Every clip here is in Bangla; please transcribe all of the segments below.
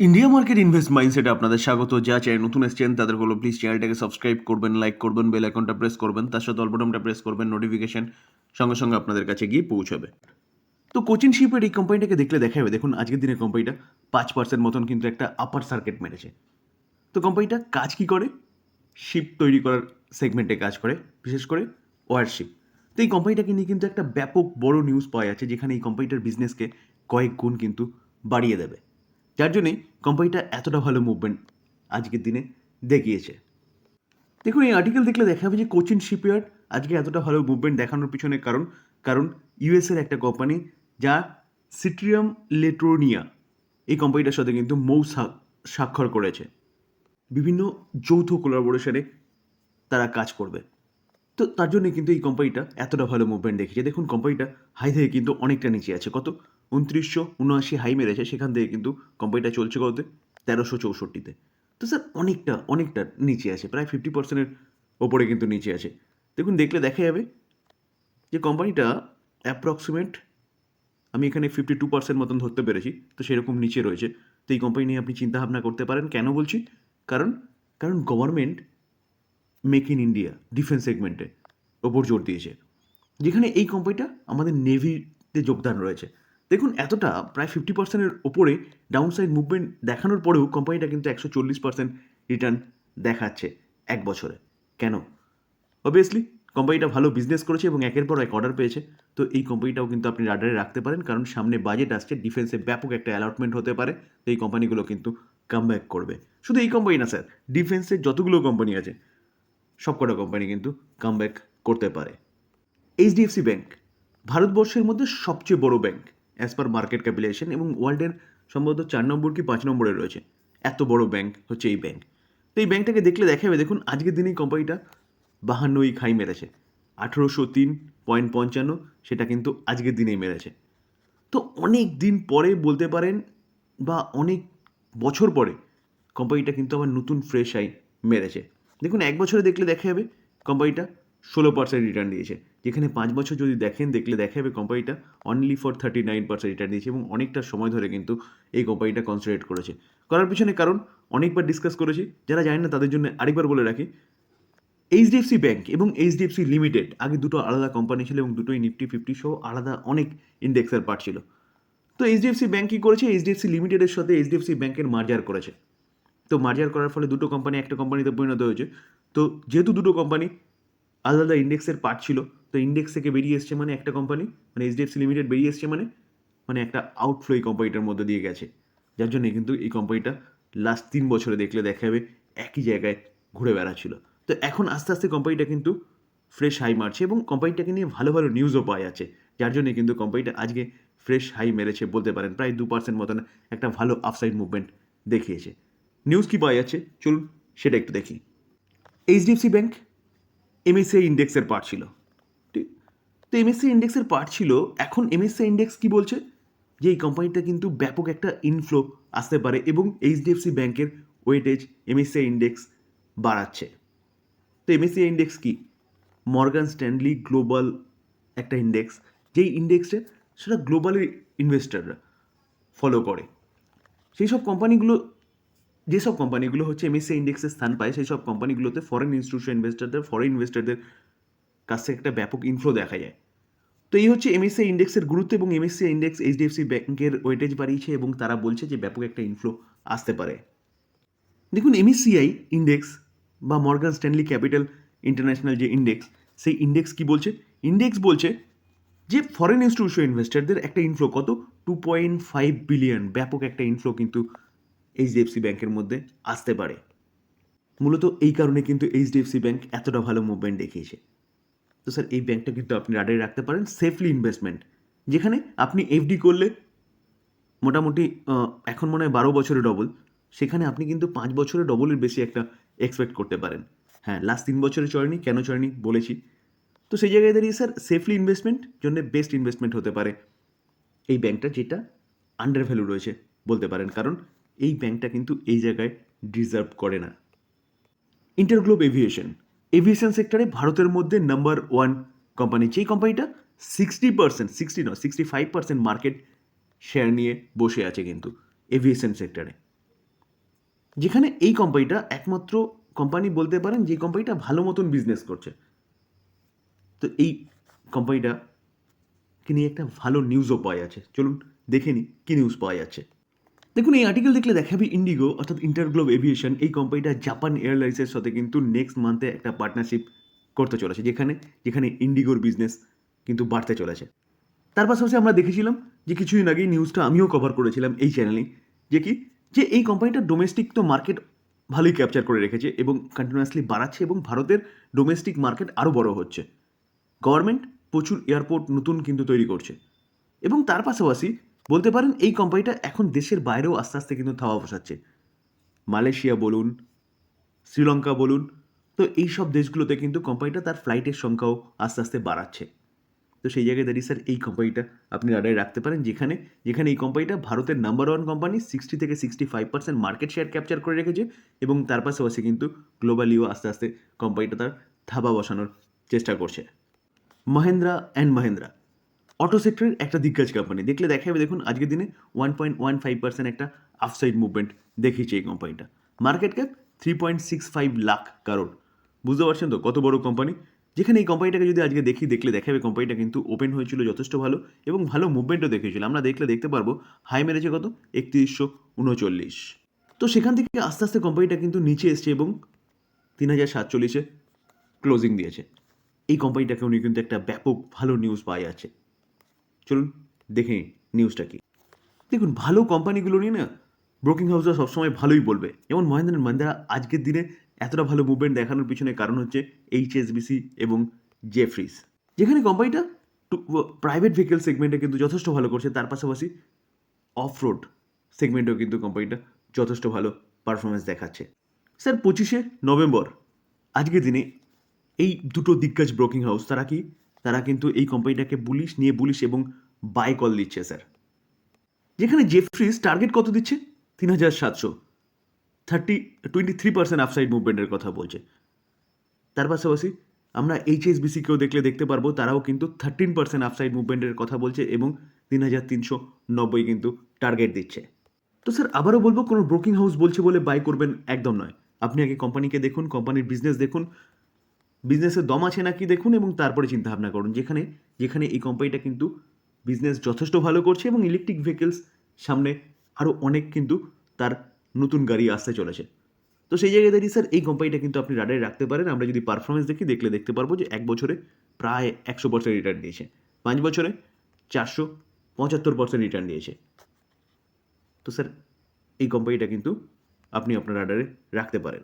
ইন্ডিয়া মার্কেট ইনভেস্ট মাইন্ডসেটে আপনাদের স্বাগত। যা চ্যানেল নতুন এসেছেন, তাদের হলো প্লিজ চ্যানেলটাকে সাবস্ক্রাইব করবেন লাইক করবেন বেল আইকনটা প্রেস করবেন, তার সাথে অল্পটমটা প্রেস করবেন নোটিফিকেশন সঙ্গে সঙ্গে আপনাদের কাছে গিয়ে পৌঁছাবে। তো কোচিন শিপের এই কোম্পানিটাকে দেখলে দেখা যাবে দেখুন আজকের দিনে কোম্পানিটা পাঁচ পার্সেন্ট মতন কিন্তু একটা আপার সার্কিট মেরেছে। তো কোম্পানিটা কাজ কি করে? শিপ তৈরি করার সেগমেন্টে কাজ করে, বিশেষ করে ওয়ারশিপ তো এই কোম্পানিটাকে নিয়ে কিন্তু একটা ব্যাপক বড় নিউজ পাওয়া যাচ্ছে, যেখানে এই কোম্পানিটার বিজনেসকে কয়েক গুণ কিন্তু বাড়িয়ে দেবে। যার জন্যই কোম্পানিটা এতটা ভালো মুভমেন্ট আজকের দিনে দেখিয়েছে। দেখুন, এই আর্টিকেল দেখলে দেখা যাবে যে কোচিন শিপইয়ার্ড আজকে এতটা ভালো মুভমেন্ট দেখানোর পিছনে কারণ কারণ ইউএসের একটা কোম্পানি যা সিট্রিয়াম লেট্রোনিয়া এই কোম্পানিটার সাথে কিন্তু মৌ স্বাক্ষর করেছে। বিভিন্ন যৌথ কোলাবোরেশনে তারা কাজ করবে। তো তার জন্য কিন্তু এই কোম্পানিটা এতটা ভালো মুভমেন্ট দেখিয়েছে। দেখুন কোম্পানিটা হাই থেকে কিন্তু অনেকটা নিচে আছে। কত? উনত্রিশশো উনআশি হাই মেরেছে, সেখান থেকে কিন্তু কোম্পানিটা চলছে কত? তেরোশো চৌষট্টিতে। তো স্যার অনেকটা অনেকটা নিচে আছে, প্রায় ফিফটি পার্সেন্টের ওপরে কিন্তু নিচে আছে। দেখুন, দেখলে দেখা যাবে যে কোম্পানিটা অ্যাপ্রক্সিমেট আমি এখানে ফিফটি টু পার্সেন্ট মতন ধরতে পেরেছি, তো সেরকম নিচে রয়েছে। তো এই কোম্পানি নিয়ে আপনি চিন্তা ভাবনা করতে পারেন, কেন বলছি? কারণ কারণ government make in India defence সেগমেন্টে ওপর জোর দিয়েছে। যেখানে এই কোম্পানিটা আমাদের নেভিতে যোগদান রয়েছে। দেখুন, এতটা প্রায় ফিফটি পার্সেন্টের ওপরে ডাউন সাইড মুভমেন্ট দেখানোর পরেও কোম্পানিটা কিন্তু একশো চল্লিশ পার্সেন্ট রিটার্ন দেখাচ্ছে এক বছরে। কেন? অবভিয়াসলি কোম্পানিটা ভালো বিজনেস করেছে এবং একের পর এক অর্ডার পেয়েছে। তো এই কোম্পানিটাও কিন্তু আপনি রাডারে রাখতে পারেন, কারণ সামনে বাজেট আসছে ডিফেন্সে ব্যাপক একটা অ্যালটমেন্ট হতে পারে। তো এই কোম্পানিগুলো কিন্তু কামব্যাক করবে। শুধু এই কোম্পানি না স্যার ডিফেন্সের যতগুলো কোম্পানি আছে, সবকটা কোম্পানি কিন্তু কামব্যাক করতে পারে। এইচডিএফসি ব্যাংক ভারতবর্ষের মধ্যে সবচেয়ে বড় bank as per market capitalisation এবং ওয়ার্ল্ডের সম্ভবত চার নম্বর কি পাঁচ নম্বরে রয়েছে। এত বড় ব্যাংক হচ্ছে এই ব্যাংক তো এই ব্যাংকটাকে দেখলে দেখা যাবে, দেখুন আজকের দিনেই কোম্পানিটা বাহান্নই খাই মেরেছে। আঠেরোশো তিন পয়েন্ট পঞ্চান্ন, সেটা কিন্তু আজকের দিনেই মেরেছে। তো অনেক দিন পরে বলতে পারেন বা অনেক বছর পরে কোম্পানিটা কিন্তু আবার নতুন ফ্রেশ আই মেরেছে। দেখুন, এক বছরে দেখলে দেখা যাবে কোম্পানিটা ষোলো পার্সেন্ট রিটার্ন দিয়েছে। যেখানে পাঁচ বছর যদি দেখেন, দেখলে দেখা যাবে কোম্পানিটা only for thirty nine percent return দিয়েছে এবং অনেকটা সময় ধরে কিন্তু এই কোম্পানিটা কনসেন্ট্রেট করেছে। করার পিছনে কারণ অনেকবার ডিসকাস করেছি, যারা জানেন না তাদের জন্য আরেকবার বলে রাখি এইচডিএফসি ব্যাংক এবং এইচডিএফসি লিমিটেড আগে দুটো আলাদা কোম্পানি ছিল এবং দুটোই নিফটি ফিফটি সহ আলাদা অনেক ইন্ডেক্সের পার্ট ছিল। তো এইচডিএফসি ব্যাংক কী করেছে? এইচডিএফসি লিমিটেডের সাথে এইচডিএফসি ব্যাঙ্কের মার্জার করেছে। তো মার্জার করার ফলে দুটো কোম্পানি একটা কোম্পানিতে পরিণত হয়েছে। তো যেহেতু দুটো কোম্পানি আলাদা ইন্ডেক্সের পার্ট ছিল। তো ইন্ডেক্স থেকে বেরিয়ে এসছে মানে একটা কোম্পানি মানে এইচডিএফসি লিমিটেড বেরিয়ে এসছে মানে মানে একটা আউটফ্লো এই কোম্পানিটার মধ্যে দিয়ে গেছে। যার জন্য কিন্তু এই কোম্পানিটা লাস্ট তিন বছরে দেখলে দেখা যাবে একই জায়গায় ঘুরে বেড়াচ্ছিল। তো এখন আস্তে আস্তে কোম্পানিটা কিন্তু ফ্রেশ হাই মারছে এবং কোম্পানিটাকে নিয়ে ভালো ভালো নিউজও পাওয়া যাচ্ছে। যার জন্য কিন্তু কোম্পানিটা আজকে ফ্রেশ হাই মেরেছে বলতে পারেন, প্রায় দু পার্সেন্ট মতন একটা ভালো আফসাইড মুভমেন্ট দেখিয়েছে। নিউজ কি পাওয়া যাচ্ছে? চলুন সেটা একটু দেখি। এইচডিএফসি ব্যাংক এমএসসি ইন্ডেক্সের পার্ট ছিল। ঠিক তো এমএসসি ইন্ডেক্সের পার্ট ছিল, এখন এমএসসি ইন্ডেক্স কি বলছে? যে এই কোম্পানিটা কিন্তু ব্যাপক একটা ইনফ্লো আসতে পারে এবং এইচডিএফসি ব্যাংকের ওয়েটেজ এমএসসি ইন্ডেক্স বাড়াচ্ছে। তো এমএসসি ইন্ডেক্স কি? মর্গান স্ট্যানলি গ্লোবাল একটা ইন্ডেক্স যেই ইন্ডেক্সে সেটা গ্লোবালি ইনভেস্টাররা ফলো করে। সেই সব কোম্পানিগুলো যেসব কোম্পানিগুলো হচ্ছে এমএসসি ইন্ডেক্সে স্থান পায়, সেই সব কোম্পানিগুলোতে ফরেন ইনস্টিটিউশন ইনভেস্টারদের ফরেন ইনভেস্টারদের কাছ থেকে একটা ব্যাপক ইনফ্লো দেখা যায়। তো এই হচ্ছে এমএসসি ইন্ডেক্সের গুরুত্ব এবং এমএসসি ইন্ডেক্স এইচডিএফসি ব্যাংকের ওয়েটেজ বাড়িয়েছে এবং তারা বলছে যে ব্যাপক একটা ইনফ্লো আসতে পারে। দেখুন এমএসসিআই ইন্ডেক্স বা মর্গান স্ট্যানলি ক্যাপিটাল ইন্টারন্যাশনাল যে ইন্ডেক্স সেই ইন্ডেক্স কি বলছে? ইন্ডেক্স বলছে যে ফরেন ইনস্টিটিউশন ইনভেস্টারদের একটা ইনফ্লো কত? টু পয়েন্ট ফাইভ বিলিয়ন ব্যাপক একটা ইনফ্লো কিন্তু এইচডিএফসি ব্যাংকের মধ্যে আসতে পারে। মূলত এই কারণে কিন্তু এইচডিএফসি ব্যাংক এতটা ভালো মুভমেন্ট দেখিয়েছে। তো স্যার, এই ব্যাংকটা কিন্তু আপনি রাডারে রাখতে পারেন সেফলি ইনভেস্টমেন্ট যেখানে আপনি এফডি করলে মোটামুটি এখন মনে হয় বারো বছরে ডবল সেখানে আপনি কিন্তু পাঁচ বছরে ডবলের বেশি একটা এক্সপেক্ট করতে পারেন। হ্যাঁ লাস্ট তিন বছরে চড়েনি, কেন চড়েনি বলেছি। তো সেই জায়গায় দাঁড়িয়ে স্যার সেফলি ইনভেস্টমেন্ট জন্য বেস্ট ইনভেস্টমেন্ট হতে পারে। এই ব্যাংকটা যেটা আন্ডার ভ্যালু রয়েছে বলতে পারেন, কারণ এই ব্যাংকটা কিন্তু এই জায়গায় ডিজার্ভ করে না। ইন্টারগ্লোব এভিয়েশন। এভিয়েশন সেক্টরে ভারতের মধ্যে নাম্বার ওয়ান কোম্পানি। যেই কোম্পানিটা সিক্সটি পার্সেন্ট, সিক্সটি নয়, sixty five percent market share নিয়ে বসে আছে কিন্তু এভিয়েশন সেক্টরে। যেখানে এই কোম্পানিটা একমাত্র কোম্পানি বলতে পারেন যে কোম্পানিটা ভালো মতন বিজনেস করছে। তো এই কোম্পানিটা নিয়ে একটা ভালো নিউজও পাওয়া যাচ্ছে। চলুন দেখে নিই কী নিউজ পাওয়া যাচ্ছে। দেখুন, এই আর্টিকেল দেখলে দেখাবে ইন্ডিগো অর্থাৎ ইন্টারগ্লোব এভিয়েশন এই কোম্পানিটা জাপান এয়ারলাইন্সের সাথে কিন্তু নেক্সট মান্থে একটা পার্টনারশিপ করতে চলেছে, যেখানে যেখানে ইন্ডিগোর বিজনেস কিন্তু বাড়তে চলেছে। তার পাশাপাশি আমরা দেখেছিলাম যে কিছুদিন আগেই নিউজটা আমিও কভার করেছিলাম এই চ্যানেলে যে কি, যে এই কোম্পানিটা ডোমেস্টিক তো মার্কেট ভালোই ক্যাপচার করে রেখেছে এবং কন্টিনিউয়াসলি বাড়াচ্ছে এবং ভারতের ডোমেস্টিক মার্কেট আরও বড় হচ্ছে। গভর্নমেন্ট প্রচুর এয়ারপোর্ট নতুন কিন্তু তৈরি করছে। এবং তার পাশাপাশি বলতে পারেন এই কোম্পানিটা এখন দেশের বাইরেও আস্তে আস্তে কিন্তু থাওয়া বসাচ্ছে। মালয়েশিয়া বলুন, শ্রীলঙ্কা বলুন, তো এই সব দেশগুলোতে কিন্তু কোম্পানিটা তার ফ্লাইটের সংখ্যাও আস্তে আস্তে বাড়াচ্ছে। তো সেই জায়গায় দাঁড়িয়ে স্যার এই কোম্পানিটা আপনি রাডারে রাখতে পারেন, যেখানে যেখানে এই কোম্পানিটা ভারতের নাম্বার ওয়ান কোম্পানি সিক্সটি থেকে sixty five percent market share capture করে রেখেছে এবং তার পাশাপাশি কিন্তু গ্লোবালিও আস্তে আস্তে কোম্পানিটা তার থাবা বসানোর চেষ্টা করছে। মহেন্দ্রা অ্যান্ড মহেন্দ্রা অটো সেক্টরের একটা দিগ্গজ কোম্পানি দেখলে দেখা যাবে দেখুন, আজকের দিনে one point one five percent একটা আফসাইড মুভমেন্ট দেখিয়েছে এই কোম্পানিটা market cap three point six five lakh crore বুঝতে পারছেন তো? কত বড় কোম্পানি যেখানে এই কোম্পানিটাকে যদি আজকে দেখি, দেখলে দেখা যাবে কোম্পানিটা কিন্তু ওপেন হয়েছিল, যথেষ্ট ভালো এবং ভালো মুভমেন্টও দেখিয়েছিল। আমরা দেখলে দেখতে পারব হাই মেরেছে কত? একত্রিশশো উনচল্লিশ। তো সেখান থেকে আস্তে আস্তে কোম্পানিটা কিন্তু নিচে এসছে এবং তিন হাজার সাতচল্লিশে ক্লোজিং দিয়েছে। এই কোম্পানিটাকে উনি কিন্তু একটা ব্যাপক ভালো নিউজ পাওয়া যাচ্ছে চলুন দেখে নিউজটা কি। দেখুন, ভালো কোম্পানিগুলো নিয়ে না ব্রোকিং হাউসরা সবসময় ভালোই বলবে। যেমন মহেন্দ্র মহেন্দ্রা আজকের দিনে এতটা ভালো মুভমেন্ট দেখানোর পিছনে কারণ হচ্ছে এইচএসবিসি এবং জেফ্রিস। যেখানে কোম্পানিটা প্রাইভেট ভেহিকেল সেগমেন্টে কিন্তু যথেষ্ট ভালো করছে, তার পাশাপাশি অফ রোড সেগমেন্টেও কিন্তু কোম্পানিটা যথেষ্ট ভালো পারফরমেন্স দেখাচ্ছে। স্যার, পঁচিশে নভেম্বর, আজকের দিনে এই দুটো দিগ্গজ ব্রোকিং হাউস তারা কি তারা কিন্তু এই কোম্পানিটাকে বুলিশ নিয়ে বুলিশ এবং বাই কল দিচ্ছে স্যার যেখানে জেফ্রিজ টার্গেট কত দিচ্ছে? তিন হাজার সাতশো। Thirty twenty three percent upside মুভমেন্টের কথা বলছে। তার পাশাপাশি আমরা এইচএসবিসিকেও দেখলে দেখতে পারব, তারাও কিন্তু থার্টিন পার্সেন্ট আপসাইড মুভমেন্টের কথা বলছে এবং তিন হাজার তিনশো নব্বই কিন্তু টার্গেট দিচ্ছে। তো স্যার আবারও বলব, কোনো ব্রোকিং হাউস বলছে বলে বাই করবেন একদম নয়। আপনি আগে কোম্পানিকে দেখুন কোম্পানির বিজনেস দেখুন বিজনেসের দম আছে নাকি দেখুন এবং তারপরে চিন্তা ভাবনা করুন। যেখানে যেখানে এই কোম্পানিটা কিন্তু বিজনেস যথেষ্ট ভালো করছে এবং ইলেকট্রিক ভেহিকেলস সামনে আরও অনেক কিন্তু তার নতুন গাড়ি আসতে চলেছে। তো সেই জায়গায় দাঁড়িয়ে স্যার এই কোম্পানিটা কিন্তু আপনি রাডারে রাখতে পারেন। আমরা যদি পারফরমেন্স দেখি, দেখলে দেখতে পারব যে এক বছরে প্রায় একশো পার্সেন্ট রিটার্ন দিয়েছে পাঁচ বছরে চারশো পঁচাত্তর পার্সেন্ট রিটার্ন দিয়েছে তো স্যার এই কোম্পানিটা কিন্তু আপনি আপনার রাডারে রাখতে পারেন।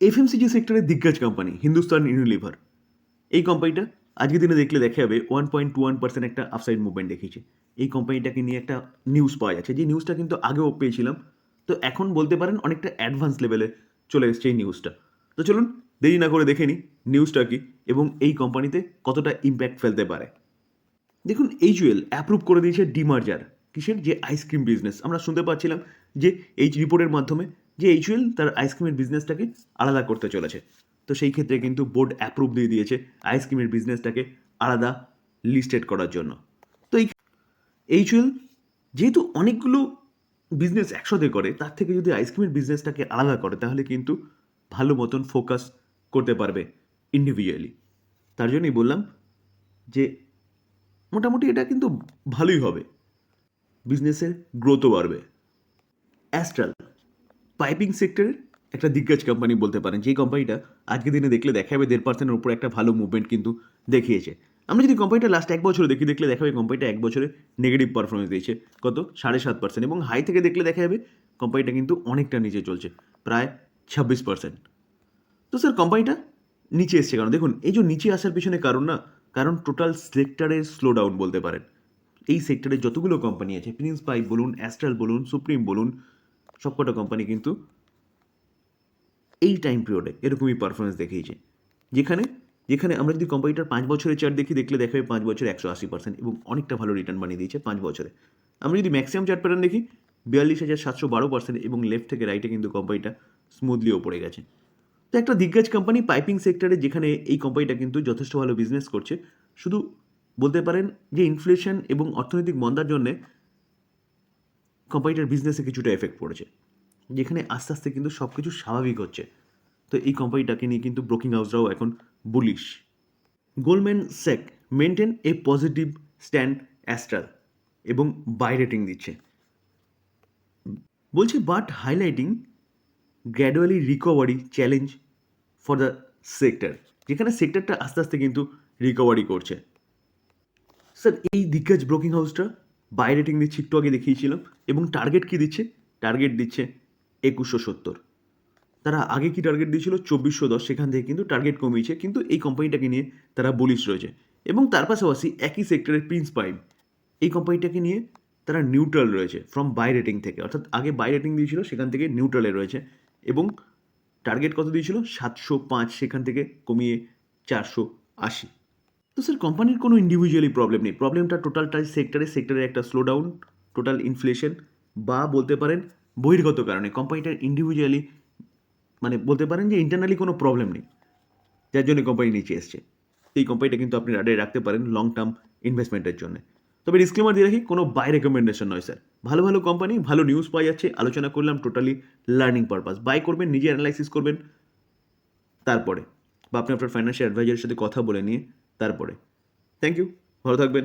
এফএমসিজি সেক্টরের দিগ্গজ কোম্পানি হিন্দুস্তান ইউনিলিভার এই কোম্পানিটা আজকের দিনে দেখলে দেখা যাবে one point two one percent একটা আপসাইড মুভমেন্ট দেখিয়েছে। এই কোম্পানিটাকে নিয়ে একটা নিউজ পাওয়া যাচ্ছে। যে নিউজটা কিন্তু আগেও পেয়েছিলাম। তো এখন বলতে পারেন অনেকটা অ্যাডভান্স লেভেলে চলে এসছে এই নিউজটা তো চলুন দেরি না করে দেখে নিই নিউজটা কি এবং এই কোম্পানিতে কতটা ইম্প্যাক্ট ফেলতে পারে। দেখুন এইচউএল অ্যাপ্রুভ করে দিয়েছে ডিমার্জার কিসের? যে আইসক্রিম বিজনেস আমরা শুনতে পাচ্ছিলাম যে এই রিপোর্টের মাধ্যমে যে এইচুয়েল তার আইসক্রিমের বিজনেসটাকে আলাদা করতে চলেছে। তো সেই ক্ষেত্রে কিন্তু বোর্ড অ্যাপ্রুভ দিয়ে দিয়েছে আইসক্রিমের বিজনেসটাকে আলাদা লিস্টেড করার জন্য। তো এই এইচুয়েল যেহেতু অনেকগুলো বিজনেস একসাথে করে, তার থেকে যদি আইসক্রিমের বিজনেসটাকে আলাদা করে, তাহলে কিন্তু ভালো মতন ফোকাস করতে পারবে ইন্ডিভিজুয়ালি তার জন্যই বললাম যে মোটামুটি এটা কিন্তু ভালোই হবে। বিজনেসের গ্রোথও বাড়বে। অ্যাস্ট্রাল পাইপিং সেক্টরের একটা দিগ্গজ কোম্পানি বলতে পারেন। যে কোম্পানিটা আজকের দিনে দেখলে দেখা যাবে দেড় পার্সেন্টের উপর একটা ভালো মুভমেন্ট কিন্তু দেখিয়েছে। আমরা যদি কোম্পানিটা লাস্ট এক বছরে দেখি, দেখলে দেখা যাবে কোম্পানিটা এক বছরে নেগেটিভ পারফরমেন্স দিয়েছে। কত? সাড়ে সাত পার্সেন্ট এবং হাই থেকে দেখলে দেখা যাবে কোম্পানিটা কিন্তু অনেকটা নিচে চলছে, প্রায় ছাব্বিশ পার্সেন্ট তো স্যার কোম্পানিটা নিচে এসছে কারণ দেখুন, এই যে নিচে আসার পিছনে কারণ না, কারণ টোটাল সেক্টরের স্লো ডাউন বলতে পারেন। এই সেক্টরে যতগুলো কোম্পানি আছে প্রিন্স পাইপ বলুন অ্যাস্ট্রাল বলুন সুপ্রিম বলুন সবকটা কোম্পানি কিন্তু এই টাইম পিরিয়ডে এরকমই পারফরমেন্স দেখিয়েছে। যেখানে যেখানে আমরা যদি কোম্পানিটার পাঁচ বছরের চার্ট দেখি, দেখলে দেখা পাঁচ বছরে একশো আশি পার্সেন্ট এবং অনেকটা ভালো রিটার্ন বানিয়ে দিয়েছে পাঁচ বছরে। আমরা যদি ম্যাক্সিমাম চার্ট প্যাটার্ন দেখি, বিয়াল্লিশ হাজার সাতশো বারো পার্সেন্ট এবং লেফট থেকে রাইটে কিন্তু কোম্পানিটা স্মুথলি ওপরে গেছে। তো একটা দিগ্গজ কোম্পানি পাইপিং সেক্টরে যেখানে এই কোম্পানিটা কিন্তু যথেষ্ট ভালো বিজনেস করছে, শুধু বলতে পারেন যে ইনফ্লেশন এবং অর্থনৈতিক মন্দার জন্যে কোম্পানিটার বিজনেসে কিছুটা এফেক্ট পড়েছে, যেখানে আস্তে আস্তে কিন্তু সব কিছু স্বাভাবিক হচ্ছে। তো এই কোম্পানিটাকে নিয়ে কিন্তু ব্রোকিং হাউসরাও এখন bullish Goldman Sachs maintain a positive stand Astral এবং বাই রেটিং দিচ্ছে। বলছে but highlighting gradually recovery challenge for the sector যেখানে সেক্টরটা আস্তে আস্তে কিন্তু রিকভারি করছে। স্যার এই দিগ্গজ ব্রোকিং হাউসটা বাই রেটিং দিচ্ছে, একটু আগে দেখিয়েছিলাম। এবং টার্গেট কি দিচ্ছে? টার্গেট দিচ্ছে একুশশো সত্তর। তারা আগে কি টার্গেট দিয়েছিল? চব্বিশশো দশ। সেখান থেকে কিন্তু টার্গেট কমিয়েছে। কিন্তু এই কোম্পানিটাকে নিয়ে তারা বলিশ রয়েছে। এবং তার পাশাপাশি একই সেক্টরের প্রিন্স পাইম এই কোম্পানিটাকে নিয়ে তারা নিউট্রাল রয়েছে ফ্রম বাই রেটিং থেকে। অর্থাৎ আগে বাই রেটিং দিয়েছিল, সেখান থেকে নিউট্রালে রয়েছে। এবং টার্গেট কত দিয়েছিল? সাতশো পাঁচ। সেখান থেকে কমিয়ে চারশো আশি। তো স্যার কোম্পানির কোনো ইন্ডিভিজুয়ালি প্রবলেম নেই। প্রবলেমটা টোটালটাই সেক্টরে সেক্টরে একটা স্লো ডাউন টোটাল ইনফ্লেশন বা বলতে পারেন বহির্গত কারণে। কোম্পানিটার ইন্ডিভিজুয়ালি মানে বলতে পারেন যে ইন্টারনালি কোনো প্রবলেম নেই। যার জন্য কোম্পানি নিচে এসছে। এই কোম্পানিটা কিন্তু আপনি রাডে রাখতে পারেন লং টার্ম ইনভেস্টমেন্টের জন্য। তবে ডিসক্লেমার দিয়ে রাখি, কোনো বাই রেকমেন্ডেশন নয় স্যার ভালো ভালো কোম্পানি ভালো নিউজ পাওয়া যাচ্ছে, আলোচনা করলাম টোটালি লার্নিং পারপাস বাই করবেন, নিজে অ্যানালাইসিস করবেন, তারপরে। বা আপনি আপনার ফাইন্যান্সিয়াল অ্যাডভাইজারের সাথে কথা বলে নিয়ে তারপরে। থ্যাংক ইউ ভালো থাকবেন।